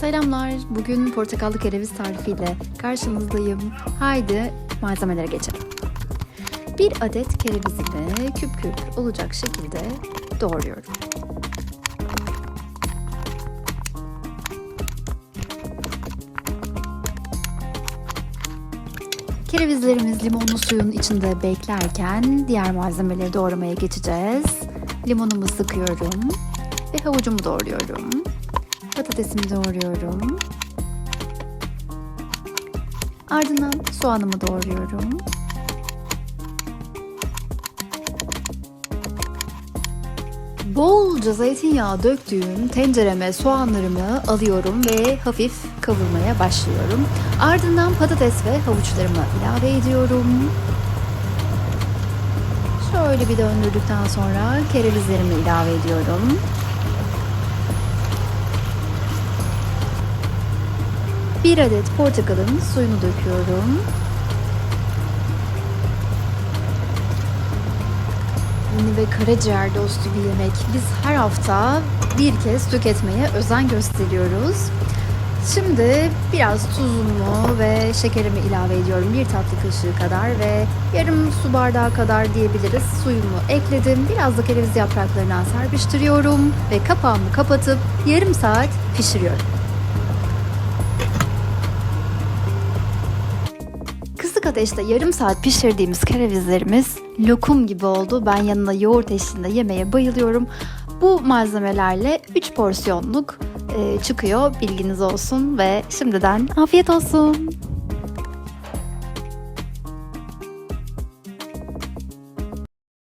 Selamlar. Bugün portakallı kereviz tarifiyle karşınızdayım. Haydi malzemelere geçelim. Bir adet kerevizimi küp küp olacak şekilde doğruyorum. Kerevizlerimiz limonlu suyun içinde beklerken diğer malzemeleri doğramaya geçeceğiz. Limonumu sıkıyorum ve havucumu doğruyorum. Patatesimi doğruyorum. Ardından soğanımı doğruyorum. Bolca zeytinyağı döktüğüm tencereme soğanlarımı alıyorum ve hafif kavurmaya başlıyorum. Ardından patates ve havuçlarımı ilave ediyorum. Şöyle bir döndürdükten sonra kerevizlerimi ilave ediyorum. Bir adet portakalın suyunu döküyorum. Ve karaciğer dostu bir yemek. Biz her hafta bir kez tüketmeye özen gösteriyoruz. Şimdi biraz tuzumu ve şekerimi ilave ediyorum. Bir tatlı kaşığı kadar ve yarım su bardağı kadar diyebiliriz. Suyumu ekledim. Biraz da kereviz yapraklarından serpiştiriyorum ve kapağımı kapatıp yarım saat pişiriyorum. Kısık ateşte yarım saat pişirdiğimiz kerevizlerimiz lokum gibi oldu. Ben yanına yoğurt eşliğinde yemeye bayılıyorum. Bu malzemelerle 3 porsiyonluk e, çıkıyor bilginiz olsun ve şimdiden afiyet olsun.